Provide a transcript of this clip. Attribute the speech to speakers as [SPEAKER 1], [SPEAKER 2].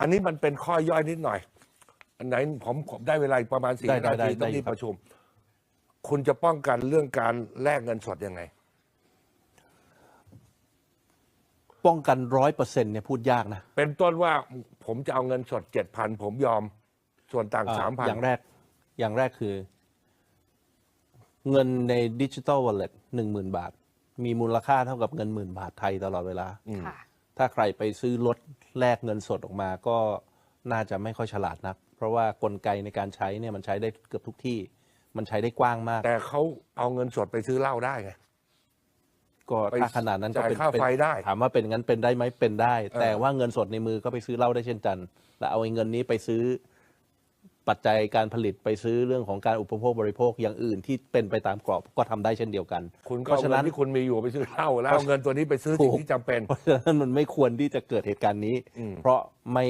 [SPEAKER 1] อันนี้มันเป็นข้อย่อยนิดหน่อย อันไหนผมผมได้เวลาอีกประมาณสี่
[SPEAKER 2] ได้ได้
[SPEAKER 1] นาที
[SPEAKER 2] ได้
[SPEAKER 1] ต้อง
[SPEAKER 2] ได้
[SPEAKER 1] รีบ
[SPEAKER 2] ครับ
[SPEAKER 1] ประชุม คุณจะป้องกันเรื่องการแลกเงินสดยังไง
[SPEAKER 2] ป้องกันร้อยเปอร์เซ็นต์เนี่ยพูดยากนะ
[SPEAKER 1] เป็นต้นว่าผมจะเอาเงินสดเจ็ดพันผมยอม ส่วนต่าง
[SPEAKER 2] อ่า
[SPEAKER 1] สามพัน
[SPEAKER 2] อย่างแรกอย่างแรกคือ เงินในดิจิ t a ลวอลเล็ตหนึ่งหมื่นบาท มีมูลค่าเท่ากับเงินหมื่นบาทไทยตลอดเวลา
[SPEAKER 3] ค่ะ
[SPEAKER 2] ถ้าใครไปซื้อรถแลกเงินสดออกมาก็น่าจะไม่ค่อยฉลาดนัก เพราะว่ากลไกในการใช้เนี่ยมันใช้ได้เกือบทุกที่ มันใช้ได้กว้างมาก
[SPEAKER 1] แต่เขาเอาเงินสดไปซื้อเหล้าได้ไง
[SPEAKER 2] ก็
[SPEAKER 1] ไป
[SPEAKER 2] ถ้าขนาดนั้นก็เป็น
[SPEAKER 1] จ่ายค่า
[SPEAKER 2] เป็น
[SPEAKER 1] ไฟได้
[SPEAKER 2] ถามว่าเป็นงั้นเป็นได้ไหมเป็นได้
[SPEAKER 1] เออ
[SPEAKER 2] แต่ว่าเงินสดในมือก็ไปซื้อเหล้าได้เช่นกันแล้วเอาไอ้เงินนี้ไปซื้อ ปัจจัยการผลิตไปซื้อเรื่องของการอุปโภคบริโภคอย่างอื่นที่เป็นไปตามกรอบก็ทำได้เช่นเดียวกัน
[SPEAKER 1] คุณก็
[SPEAKER 2] เพราะ
[SPEAKER 1] เอา
[SPEAKER 2] ฉะ
[SPEAKER 1] เงิ
[SPEAKER 2] นั้นน
[SPEAKER 1] ที่คุณมีอยู่ไปซื้อเหล้าแล้วเอาเงินตัวนี้ไปซื้อสิ่งที่จำเป็น
[SPEAKER 2] เพราะฉะนั้นมันไม่ควรที่จะเกิดเหตุการณ์นี้
[SPEAKER 1] อืม
[SPEAKER 2] เพราะไม่